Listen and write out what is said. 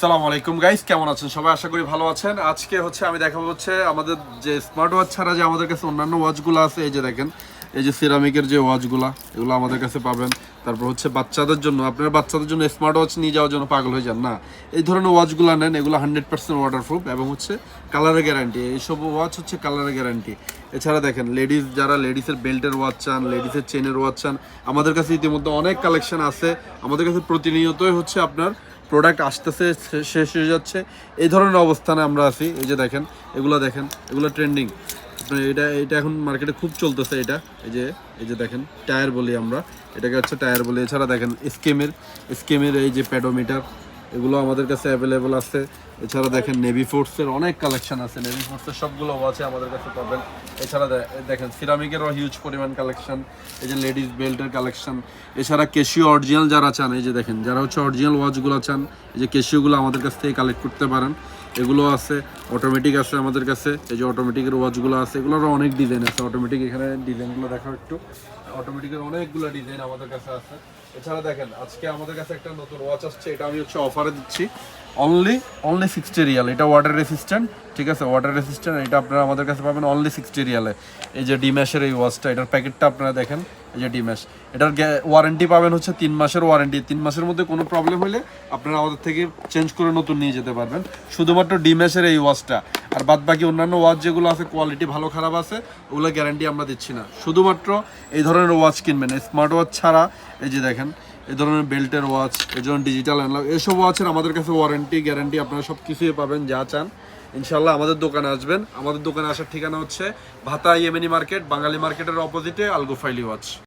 সালাম আলাইকুম গাইস কেমন আছেন? সবাই আশা করি ভালো আছেন। আজকে হচ্ছে আমি দেখাবো হচ্ছে আমাদের যে স্মার্ট ওয়াচ ছাড়া যে আমাদের কাছে অন্যান্য ওয়াচগুলো আছে, এই যে দেখেন, এই যে সিরামিকের যে ওয়াচগুলা এগুলো আমাদের কাছে পাবেন। তারপর হচ্ছে বাচ্চাদের জন্য, আপনার বাচ্চাদের জন্য স্মার্ট ওয়াচ নিয়ে যাওয়ার জন্য পাগল হয়ে যান না। এই ধরনের ওয়াচগুলো নেন, এগুলো হান্ড্রেড পার্সেন্ট ওয়াটারপ্রুফ এবং হচ্ছে কালারের গ্যারান্টি এইসব ওয়াচ হচ্ছে কালারের গ্যারান্টি এছাড়া দেখেন লেডিস যারা লেডিসের বেল্টের ওয়াচ চান লেডিসের চেনের ওয়াচ চান, আমাদের কাছে ইতিমধ্যে অনেক কালেকশন আছে। আমাদের কাছে প্রতিনিয়তই হচ্ছে আপনার প্রোডাক্ট আসতেছে শেষ হয়ে যাচ্ছে। এই ধরনের অবস্থানে আমরা আছি। এই যে দেখেন, এগুলো দেখেন, এগুলো ট্রেন্ডিং এটা এটা এখন মার্কেটে খুব চলতেছে এটা। এই যে এই যে দেখেন টায়ার বলি আমরা। এটাকে হচ্ছে টায়ার বলি। এছাড়া দেখেন স্কেমের স্কেমের এই যে প্যাডোমিটার এগুলো আমাদের কাছে অ্যাভেলেবল আছে। এছাড়া দেখেন নেভি ফোর্সের অনেক কালেকশন আছে। নেভি ফোর্সের সবগুলো আছে আমাদের কাছে পাবেন। এছাড়া দেখেন সিরামিকেরও হিউজ পরিমাণ কালেকশন এই যে লেডিস বেল্টের কালেকশন এছাড়া কেশিও অরিজিনাল যারা চান, এই যে দেখেন, যারা হচ্ছে অরিজিনাল ওয়াচগুলো চান, এই যে কেশিওগুলো আমাদের কাছ থেকে কালেক্ট করতে পারেন। এগুলো আছে অটোমেটিক আছে আমাদের কাছে। এই যে অটোমেটিকের ওয়াচগুলো আছে, এগুলোরও অনেক ডিজাইন আছে। অটোমেটিক এখানে ডিজাইনগুলো দেখো একটু। অটোমেটিকের অনেকগুলো ডিজাইন আমাদের কাছে আছে। এছাড়া দেখেন, আজকে আমাদের কাছে একটা নতুন ওয়াচ আসছে, এটা আমি হচ্ছে অফারে দিচ্ছি। অনলি অনলি সিক্সটি রিয়াল এটা ওয়াটার রেসিস্ট্যান্ট ঠিক আছে? ওয়াটার রেসিস্ট্যান্ট এটা আপনারা আমাদের কাছে পাবেন অনলি সিক্সটি রিয়ালে এই যে ডিম্যাশের এই ওয়াচটা এটার প্যাকেটটা আপনারা দেখেন, এই যে ডিম্যাশ এটার ওয়ারেন্টি পাবেন হচ্ছে তিন মাসের ওয়ারেন্টি তিন মাসের মধ্যে কোনো প্রবলেম হলে আপনারা আমাদের থেকে চেঞ্জ করে নতুন নিয়ে যেতে পারবেন। শুধুমাত্র ডিম্যাশের এই ওয়াচটা আর বাদ বাকি অন্যান্য ওয়াচ যেগুলো আছে কোয়ালিটি ভালো, খারাপ আছে, ওগুলো গ্যারান্টি আমরা দিচ্ছি না। শুধুমাত্র এই ধরনের ওয়াচ কিনবেন। স্মার্ট ওয়াচ ছাড়া, এই যে দেখেন এই ধরনের বেল্টের ওয়াচ এই ধরনের ডিজিটাল অ্যানলগ এসব ওয়াচের আমাদের কাছে ওয়ারেন্টি গ্যারান্টি আপনারা সব কিছুই পাবেন, যা চান। ইনশাল্লাহ আমাদের দোকানে আসবেন। আমাদের দোকানে আসার ঠিকানা হচ্ছে ভাতা, ইয়েমেনি মার্কেট, বাঙালি মার্কেটের অপোজিটে আলগোফাইলি ওয়াচ।